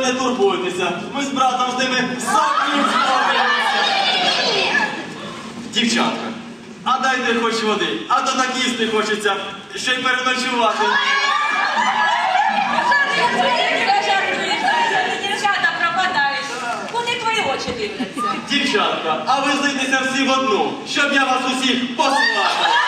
не турбуйтеся. Ми з братом з ними самі впораємося. Дівчатка, а дайте хоч води, а то так їсти хочеться, ще й переночувати. Дівчата пропадають. Куди твої очі дивляться? Дівчатка, а ви злитеся всі в одну, щоб я вас усіх послав.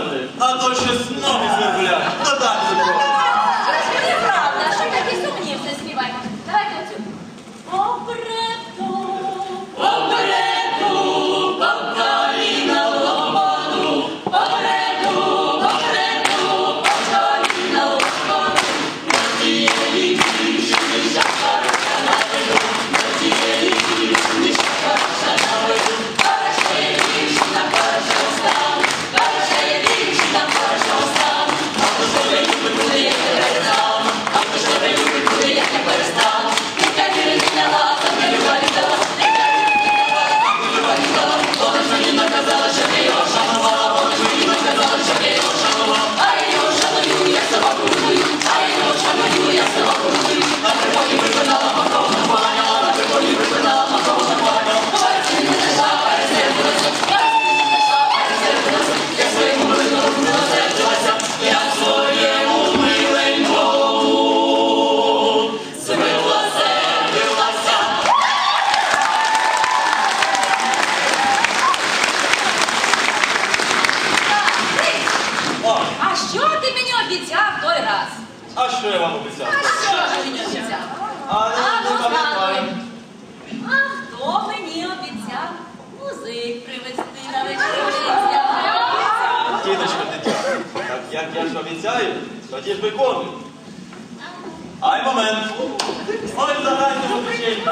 бігати, а то щось ноги сверблять. Та далі я вам обіцяв? А що ж мені обіцяв? А, не ну, пам'ятаю. А хто мені обіцяв? Музик привезти на вечорі. Тіточко, дитя, так як я ж обіцяю, тоді ж виконую. Ай, момент. Ой, загальну печеньку.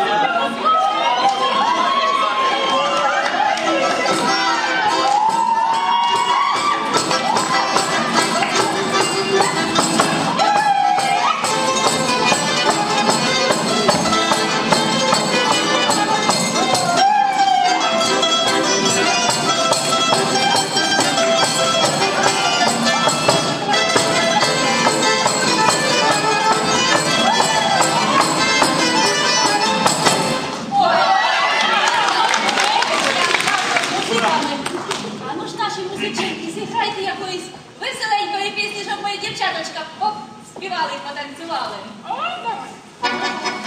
А ну ж наші музичинки, зіграйте якоїсь веселенької пісні, щоб мої дівчаточка поп співали і потанцювали. О, давай.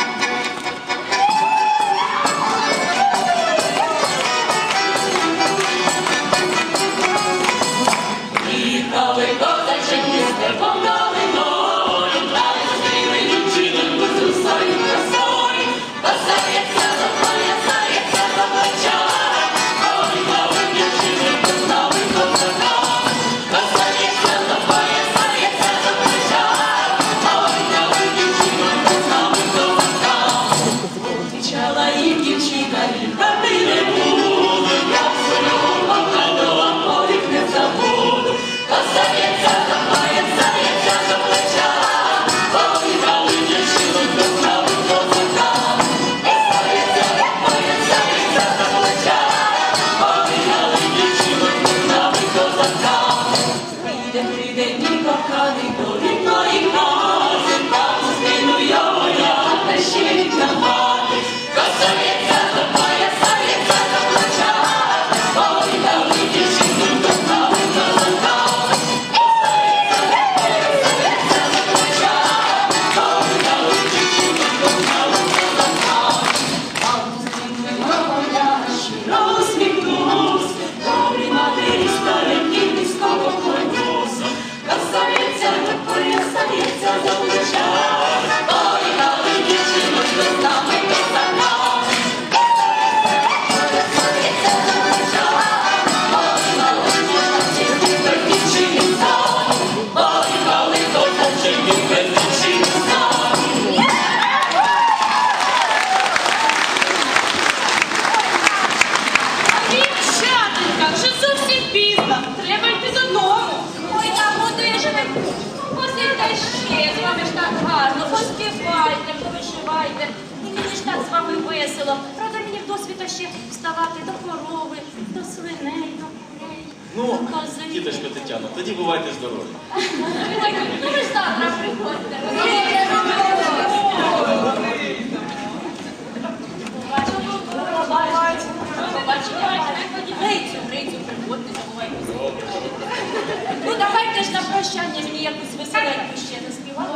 голодом. Правда, мені в досвіта ще вставати до корови, до свиней, до курей, ну, до кози. Тоді бувайте здорові. Ну, ви ж завтра приходьте. Рицю, рицю, приходьте. Ну давайте ж на прощання мені якусь веселеньку ще заспівати.